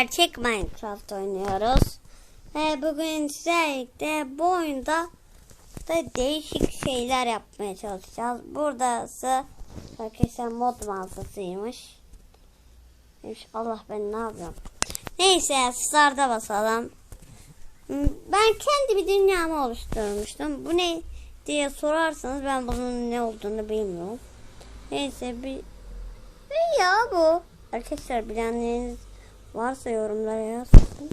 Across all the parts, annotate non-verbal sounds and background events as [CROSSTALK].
gerçek Minecraft oynuyoruz. Ve bugün sizlerle bu oyunda da değişik şeyler yapmaya çalışacağız. Buradası arkadaşlar mod mağazasıymış. Allah ben ne yapıyorum. Neyse start'a basalım. Ben kendi bir dünyamı oluşturmuştum. Bu ne diye sorarsanız ben bunun ne olduğunu bilmiyorum. Neyse bir ne ya bu? Arkadaşlar bilenleriniz varsa yorumlara yazsın.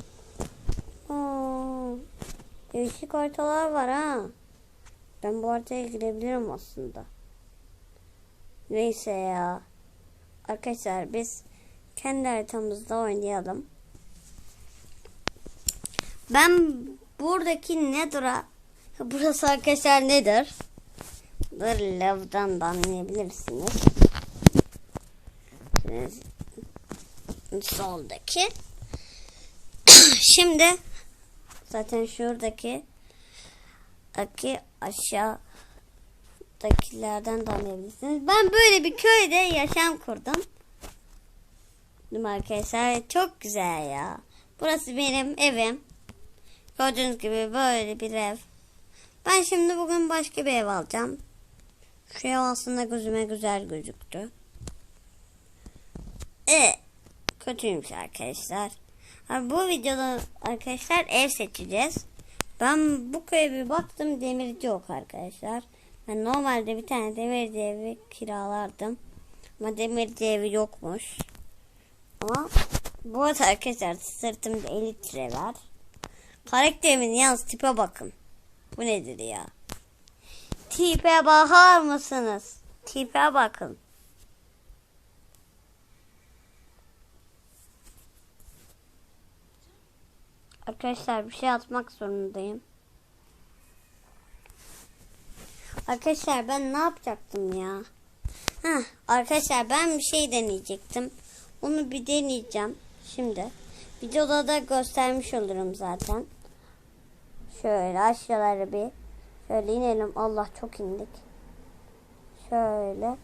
Aa, değişik haritalar var ha. Ben bu haritaya girebilirim aslında. Neyse ya. Arkadaşlar biz kendi haritamızda oynayalım. Ben buradaki Nether'a [LAUGHS] burası arkadaşlar nedir? Dur lavdan da anlayabilirsiniz. Soldaki. Şimdi zaten şuradaki aki aşağıdakilerden de anlayabilirsiniz. Ben böyle bir köyde yaşam kurdum. Değil arkadaşlar? Çok güzel ya. Burası benim evim. Gördüğünüz gibi böyle bir ev. Ben şimdi bugün başka bir ev alacağım. Şu ev aslında gözüme güzel gözüktü. E kötüymüş arkadaşlar. Abi bu videoda arkadaşlar ev seçeceğiz. Ben bu köye bir baktım demirci yok arkadaşlar. Ben normalde bir tane demirci evi kiralardım. Ama demirci evi yokmuş. Ama bu arada arkadaşlar sırtımda 50 litre var. Karakterimin yalnız tipe bakın. Bu nedir ya? Tipe bakar mısınız? Tipe bakın. Arkadaşlar bir şey atmak zorundayım. Arkadaşlar ben ne yapacaktım ya? Heh, arkadaşlar ben bir şey deneyecektim. Onu bir deneyeceğim şimdi. Videoda da göstermiş olurum zaten. Şöyle aşağıları bir şöyle inelim. Allah çok indik. Şöyle.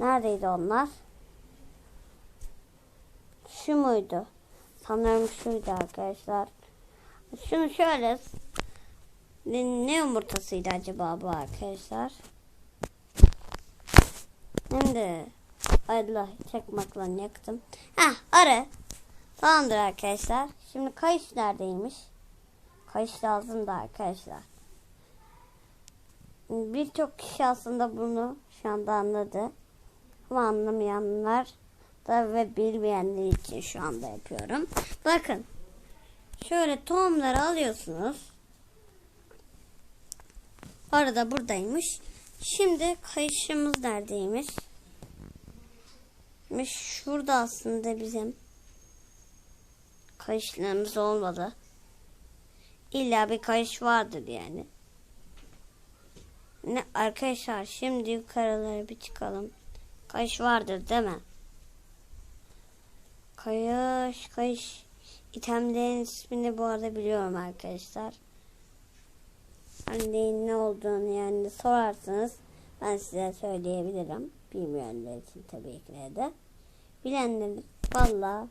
Neredeydi onlar? Şu muydu? Sanırım şuydu arkadaşlar. Şunu şöyle ne, ne yumurtasıydı acaba bu arkadaşlar? Hem de Allah çakmakla yaktım. Heh arı. Tamamdır arkadaşlar. Şimdi kayış neredeymiş? Kayış lazım da arkadaşlar. Birçok kişi aslında bunu şu anda anladı. Ama anlamayanlar da ve bilmeyenler için şu anda yapıyorum. Bakın. Şöyle tohumları alıyorsunuz. Arada buradaymış. Şimdi kayışımız neredeymiş? Şurada aslında bizim kayışlarımız olmadı. İlla bir kayış vardır yani. Ne arkadaşlar şimdi yukarılara bir çıkalım. Kayış vardır değil mi? Kayış, kayış. İtemlerin ismini bu arada biliyorum arkadaşlar. Hani ne olduğunu yani sorarsanız ben size söyleyebilirim. Bilmeyenler için tabii ki de. Bilenler valla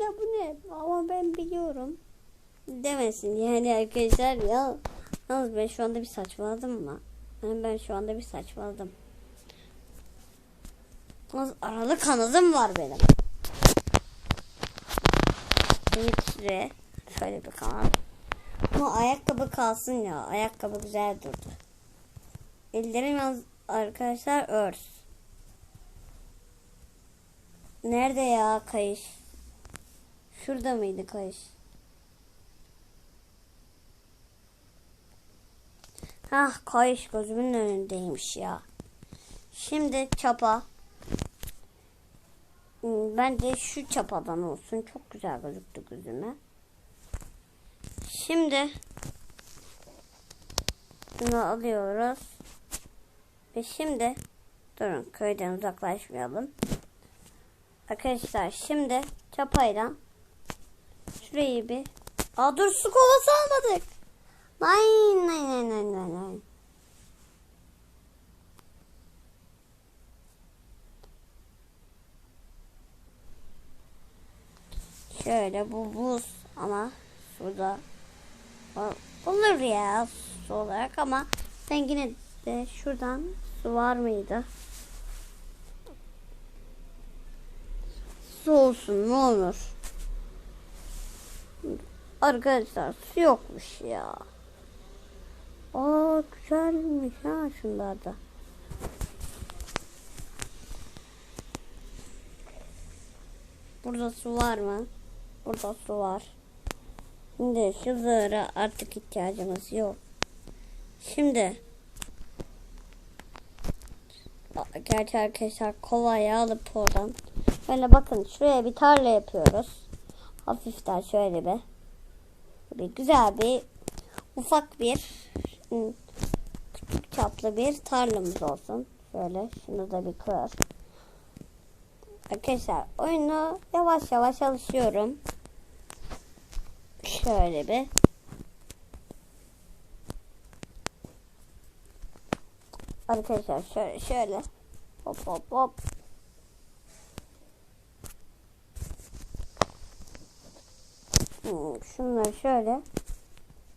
ya bu ne ama ben biliyorum demesin yani arkadaşlar ya yalnız ben şu anda bir saçmaladım mı? Yani ben şu anda bir saçmaladım. Yalnız aralı kanadım var benim. Litre şöyle bir kanat. Ama ayakkabı kalsın ya. Ayakkabı güzel durdu. Ellerim yalnız arkadaşlar örs. Nerede ya kayış? Şurada mıydı kayış? Hah kayış gözümün önündeymiş ya. Şimdi çapa. Bence şu çapadan olsun. Çok güzel gözüktü gözüme. Şimdi bunu alıyoruz. Ve şimdi durun köyden uzaklaşmayalım. Arkadaşlar şimdi çapayla şurayı bir Aa dur su kovası almadık. Nein nein nein nein nein nein. Şöyle bu buz ama suda olur ya su olarak ama ben yine de şuradan su var mıydı? Su olsun ne olur. Arkadaşlar su yokmuş ya. Aa güzelmiş ha şunlarda. Burada su var mı? Burada su var. Şimdi şu zırha artık ihtiyacımız yok. Şimdi Gerçi arkadaşlar kovayı alıp oradan böyle bakın şuraya bir tarla yapıyoruz. Hafiften şöyle bir bir güzel bir ufak bir ım, küçük çaplı bir tarlamız olsun. Şöyle şunu da bir kır. Arkadaşlar oyunu yavaş yavaş alışıyorum. Şöyle bir. Arkadaşlar şöyle şöyle. Hop hop hop. Şunları şöyle.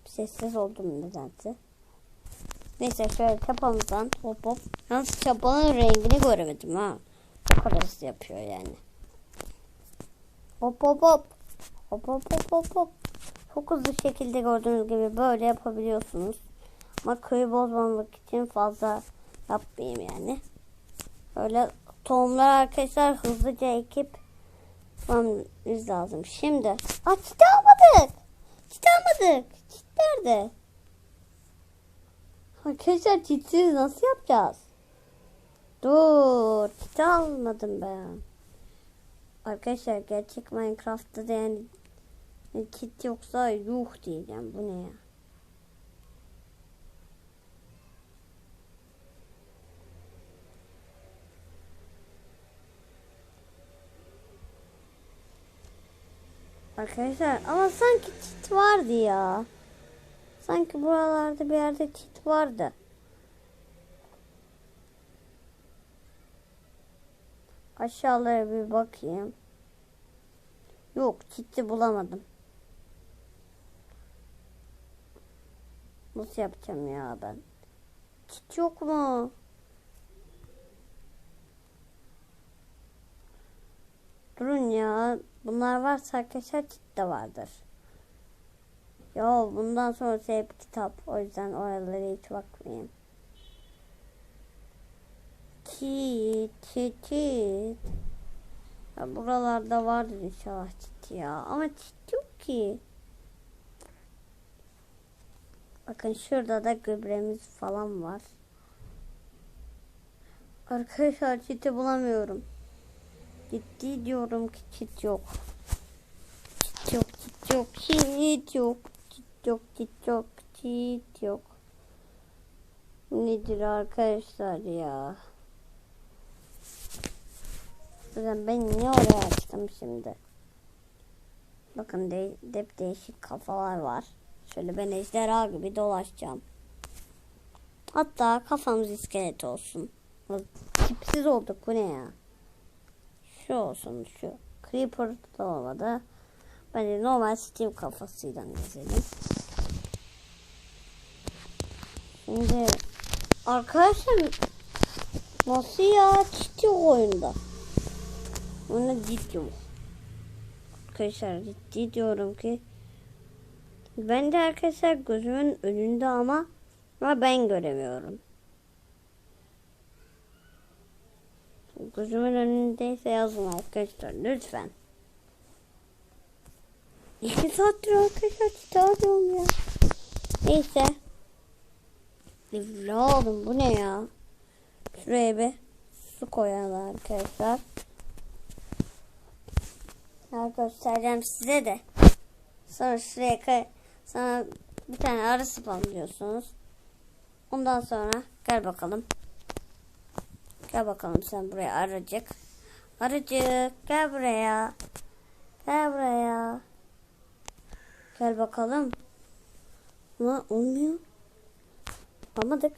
Sessiz oldum nedense. Neyse şöyle çapamızdan hop hop. Yalnız çapanın rengini göremedim ha. O kadar yapıyor yani. Hop hop hop. Hop hop hop hop hop. Çok hızlı şekilde gördüğünüz gibi böyle yapabiliyorsunuz. Ama köyü bozmamak için fazla yapmayayım yani. Böyle tohumlar arkadaşlar hızlıca ekip yapmamız lazım. Şimdi. Aa çit almadık. Çit almadık. Çit nerede? Arkadaşlar çitsiz nasıl yapacağız? Dur. Çit almadım ben. Arkadaşlar gerçek Minecraft'ta da yani kit yoksa yuh diyeceğim. Bu ne ya? Arkadaşlar ama sanki çit vardı ya. Sanki buralarda bir yerde çit vardı. Aşağılara bir bakayım. Yok çiti bulamadım. Nasıl yapacağım ya ben? Çit yok mu? Durun ya. Bunlar varsa arkadaşlar çit de vardır. Ya bundan sonrası hep kitap. O yüzden oralara hiç bakmayayım. Çit, çit, çit. Ya buralarda vardır inşallah çit ya. Ama çit yok ki. Bakın şurada da gübremiz falan var. Arkadaşlar çiti bulamıyorum. Ciddi diyorum ki çit yok. Çit yok, çit yok, çit yok. Çit yok, çit yok, çit yok. Nedir arkadaşlar ya? Zaten ben niye oraya açtım şimdi? Bakın de, de değişik kafalar var. Şöyle ben ejderha gibi dolaşacağım. Hatta kafamız iskelet olsun. Tipsiz olduk bu ne ya? Şu olsun şu. Creeper da olmadı. Ben de normal Steve kafasıyla gezelim. Şimdi arkadaşlar nasıl ya yok oyunda. Ona ciddi. Arkadaşlar ciddi diyorum ki ben de arkadaşlar gözümün önünde ama ama ben göremiyorum. Gözümün önündeyse yazın arkadaşlar lütfen. [LAUGHS] İki saattir arkadaşlar kitap arıyorum ya. Neyse. Evladım bu ne ya? Şuraya bir su koyalım arkadaşlar. Ya göstereceğim size de. Sonra şuraya kay sana bir tane arı spamlıyorsunuz. Ondan sonra gel bakalım. Gel bakalım sen buraya arıcık. Arıcık gel buraya. Gel buraya. Gel bakalım. Ama olmuyor. Yapamadık.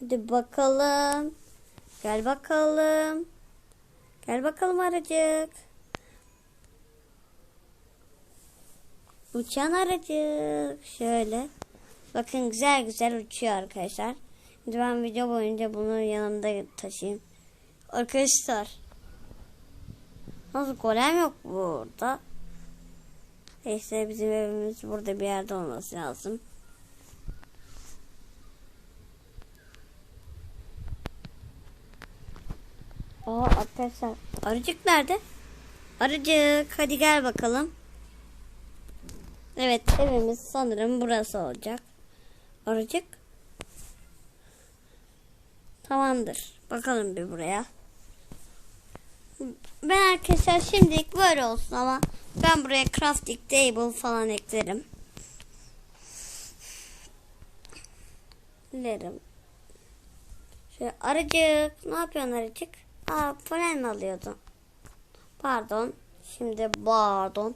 Hadi bakalım. Gel bakalım. Gel bakalım arıcık. Uçan aracık. Şöyle. Bakın güzel güzel uçuyor arkadaşlar. Şimdi ben video boyunca bunu yanımda taşıyayım. Arkadaşlar. Nasıl golem yok burada? Neyse bizim evimiz burada bir yerde olması lazım. Aa arkadaşlar arıcık nerede? Arıcık hadi gel bakalım. Evet evimiz sanırım burası olacak. Arıcık. Tamamdır. Bakalım bir buraya. Ben arkadaşlar şimdilik böyle olsun ama ben buraya crafting table falan eklerim. Eklerim. Şöyle arıcık. Ne yapıyorsun arıcık? Aa polen alıyordun? Pardon. Şimdi pardon.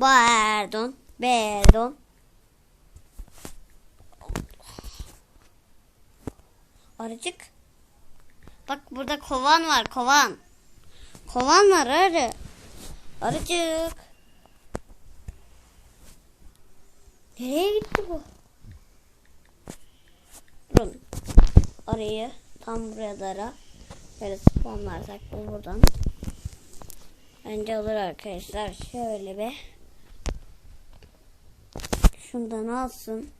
Pardon. Pardon. Arıcık. Bak burada kovan var kovan. Kovan var arı. Arıcık. Nereye gitti bu? Durun. Arıyı tam buraya da ara. Böyle spawnlarsak bu buradan. Bence olur arkadaşlar. Şöyle bir. Şundan alsın.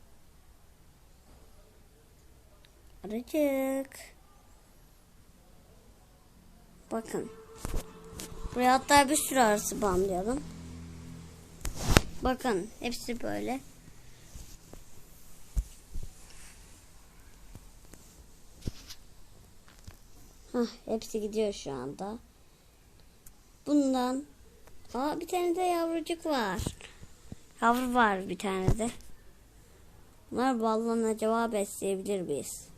Arıcık. Bakın. Buraya hatta bir sürü arısı bağlayalım. Bakın hepsi böyle. Hah, hepsi gidiyor şu anda. Bundan Aa, bir tane de yavrucuk var. Yavru var bir tane de. Bunlar ballan acaba besleyebilir miyiz?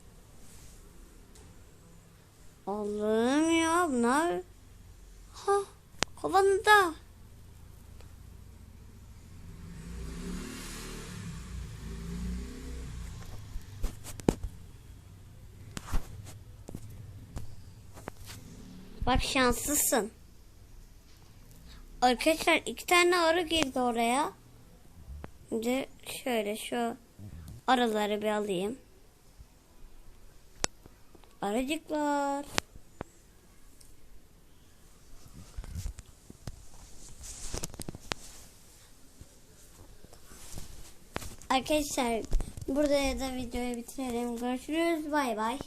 Allah'ım ya bunlar. Ha kovanında. Bak şanslısın. Arkadaşlar iki tane arı girdi oraya. Şimdi şöyle şu arıları bir alayım. Arıcıklar. Arkadaşlar burada da videoyu bitirelim. Görüşürüz. Bay bay.